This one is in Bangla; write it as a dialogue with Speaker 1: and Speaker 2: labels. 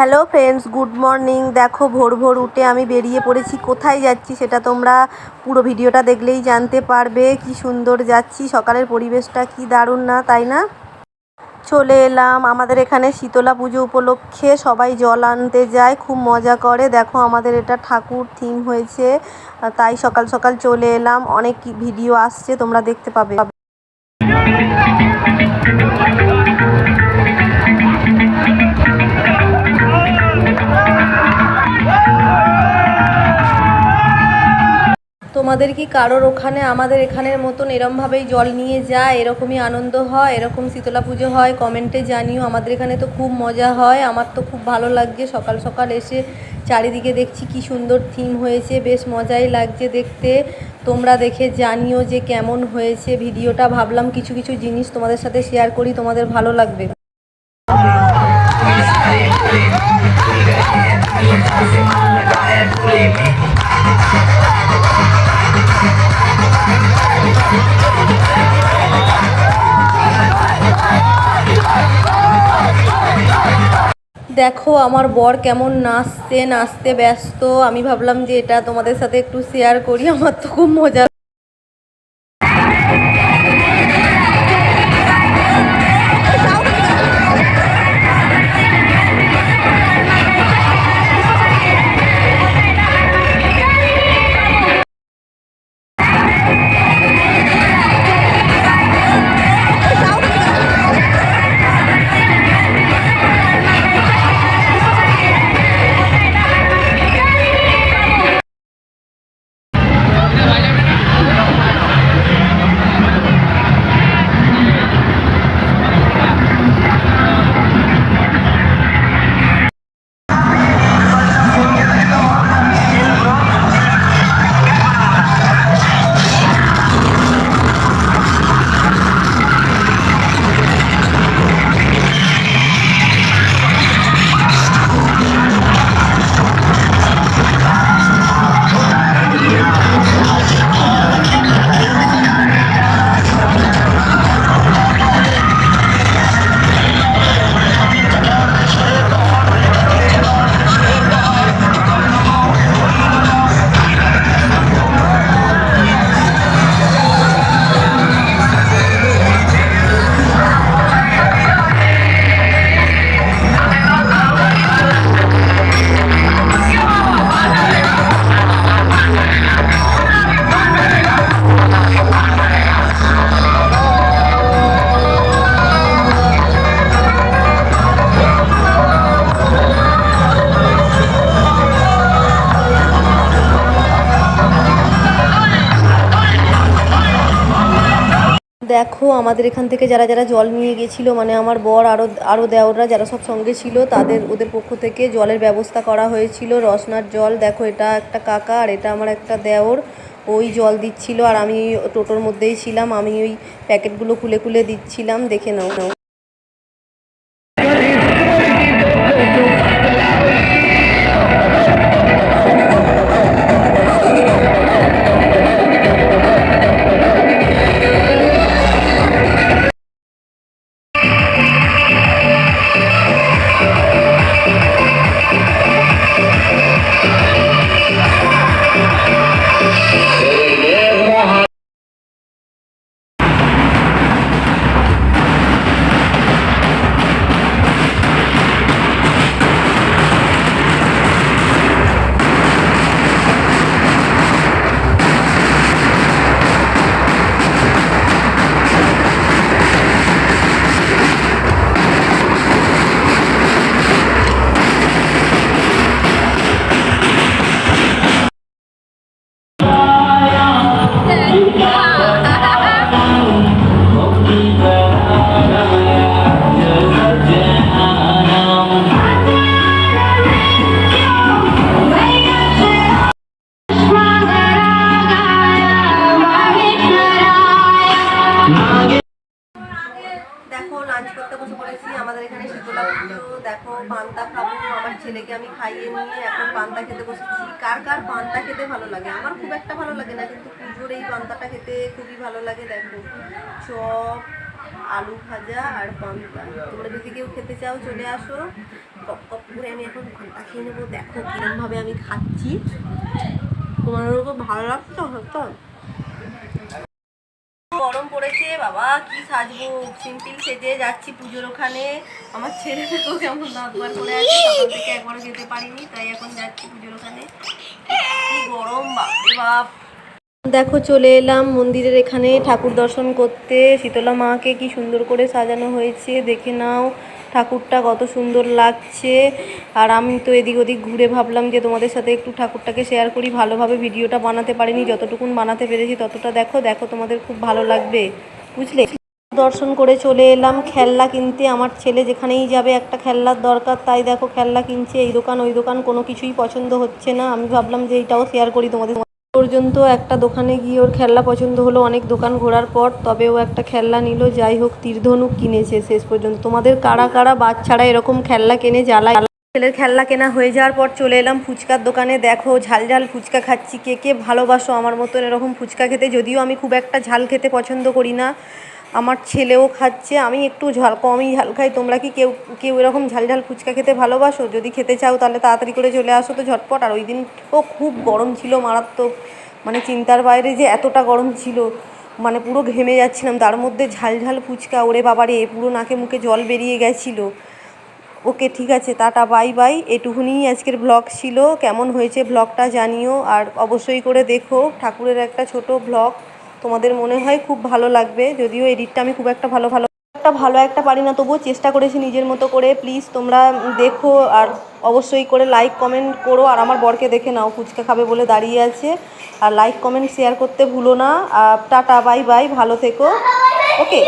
Speaker 1: Hello friends, good morning. দেখো, ভোর ভোর উঠে আমি বেরিয়ে পড়েছি। কোথায় যাচ্ছি সেটা তোমরা পুরো ভিডিওটা দেখলেই জানতে পারবে। কি সুন্দর যাচ্ছি, সকালের পরিবেশটা কি দারুণ না, তাই না? চলে এলাম আমাদের এখানে শীতলা পুজো উপলক্ষে। সবাই জল আনতে যায়, খুব মজা করে। দেখো, আমাদের এটা ঠাকুর থিম হয়েছে। তাই সকাল সকাল চলে এলাম। অনেক ভিডিও আসছে, তোমরা দেখতে পাবে। তোমাদের কি কারোর ওখানে আমাদের এখানের মতন এরমভাবেই জল নিয়ে যায় এরকমই আনন্দ হয় এরকম শীতলা পুজো হয় কমেন্টে জানিও আমাদের এখানে তো খুব মজা হয় আমার তো খুব ভালো লাগছে সকাল সকাল এসে চারিদিকে দেখছি কি সুন্দর থিম হয়েছে বেশ মজাই লাগছে দেখতে তোমরা দেখে জানিও যে কেমন হয়েছে ভিডিওটা ভাবলাম কিছু কিছু জিনিস তোমাদের সাথে শেয়ার করি তোমাদের ভালো লাগবে দেখো, আমার বর কেমন নাচতে নাচতে ব্যস্ত। আমি ভাবলাম যে এটা তোমাদের সাথে একটু শেয়ার করি, আমার তো খুব মজা দেখো, আমাদের এখান থেকে যারা যারা জল নিয়ে গেছিল মানে আমার বর আরও আরও দেওররা যারা সব সঙ্গে ছিল, তাদের, ওদের পক্ষ থেকে জলের ব্যবস্থা করা হয়েছিল, রসনার জল। দেখো, এটা একটা কাকা আর এটা আমার একটা দেওর। ওই জল দিচ্ছিল আর আমি টোটোর মধ্যেই ছিলাম, আমি ওই প্যাকেটগুলো খুলে খুলে দিচ্ছিলাম, দেখে নাও। ছেলেকে আমি খাইয়ে নিয়ে এখন পান্তা খেতে বসেছি। কার কার পান্তা খেতে ভালো লাগে? আমার খুব একটা ভালো লাগে না, কিন্তু পুজোর এই পান্তাটা খেতে খুবই ভালো লাগে। দেখো, চপ, আলু ভাজা আর পান্তা। তোমরা যদি কেউ খেতে চাও, চলে আসো। কপ কপ করে আমি এখন পান্তা খেয়ে নেব। দেখো কিরমভাবে আমি খাচ্ছি। তোমাদের খুব ভালো লাগতো হতো বাবা, কি সাজবো? সিম্পল সেজে যাচ্ছি পুজোর ওখানে। আমার ছেলে দেখো কেমন দাঁত বার করে আছে থেকে একবারও যেতে পারিনি, তাই এখন যাচ্ছি পুজোর ওখানে। গরম, বাপরে বাপ। দেখো, চলে এলাম মন্দিরের এখানে ঠাকুর দর্শন করতে। শীতলা মাকে কি সুন্দর করে সাজানো হয়েছে, দেখে নাও। ঠাকুরটা কত সুন্দর লাগছে। আর আমি তো এদিক ওদিক ঘুরে ভাবলাম যে তোমাদের সাথে একটু ঠাকুরটাকে শেয়ার করি, ভালোভাবে ভিডিওটা বানাতে পারিনি। যতটুকুন বানাতে পেরেছি ততটা দেখো। দেখো তোমাদের খুব ভালো লাগবে। বুঝলে? দর্শন করে চলে এলাম, খেলনা কিনতে। আমার ছেলে যেখানেই যাবে, একটা খেলনার দরকার। তাই দেখো, খেলনা কিনছে, এই দোকান, ওই দোকান, কোনো কিছুই পছন্দ হচ্ছে না। আমি ভাবলাম যে এইটাও শেয়ার করি তোমাদের পর্যন্ত একটা দোকানে গিয়ে ওর খেলনা পছন্দ হলো, অনেক দোকান ঘোরার পর। তবে ও একটা খেলনা নিল, যাই হোক, তীরধনুক কিনেছে শেষ পর্যন্ত। তোমাদের কারা কারা বাচ্চারা এরকম খেলনা কেনে, জ্বালায়? ছেলের খেলনা কেনা হয়ে যাওয়ার পর চলে এলাম ফুচকার দোকানে। দেখো, ঝাল ঝাল ফুচকা খাচ্ছি। কে কে ভালোবাসো আমার মতন এরকম ফুচকা খেতে? যদিও আমি খুব একটা ঝাল খেতে পছন্দ করি না। আমার ছেলেও খাচ্ছে। আমি একটু ঝাল, কমই ঝাল খাই। তোমরা কি কেউ কেউ এরকম ঝাল ঝাল ফুচকা খেতে ভালোবাসো? যদি খেতে চাও তাহলে তাড়াতাড়ি করে চলে আসো তো ঝটপট। আর ওই দিন ও খুব গরম ছিল, মারাত্মক মানে চিন্তার বাইরে যে এতটা গরম ছিল। মানে পুরো ঘেমে যাচ্ছিলাম। তার মধ্যে ঝাল ঝাল ফুচকা, ওরে বাবারে, পুরো নাকে মুখে জল বেরিয়ে গেছিল। ওকে ঠিক আছে, টাটা, বাই বাই। এটুকুনিই আজকের ব্লগ ছিল। কেমন হয়েছে ব্লগটা জানিও। আর অবশ্যই করে দেখো, ঠাকুরের একটা ছোট ব্লগ তোমাদের মনে হয় খুব ভালো লাগবে। যদিও এডিটটা আমি খুব একটা ভালো ভালো, একটা ভালো একটা পারি না। তবুও চেষ্টা করেছি নিজের মতো করে। প্লিজ তোমরা দেখো আর অবশ্যই করে লাইক কমেন্ট করো। আর আমার বরকে দেখে নাও, ফুচকা খাবে বলে দাঁড়িয়ে আছে। আর লাইক কমেন্ট শেয়ার করতে ভুলো না। Tata, bye bye. ভালো থেকো। ওকে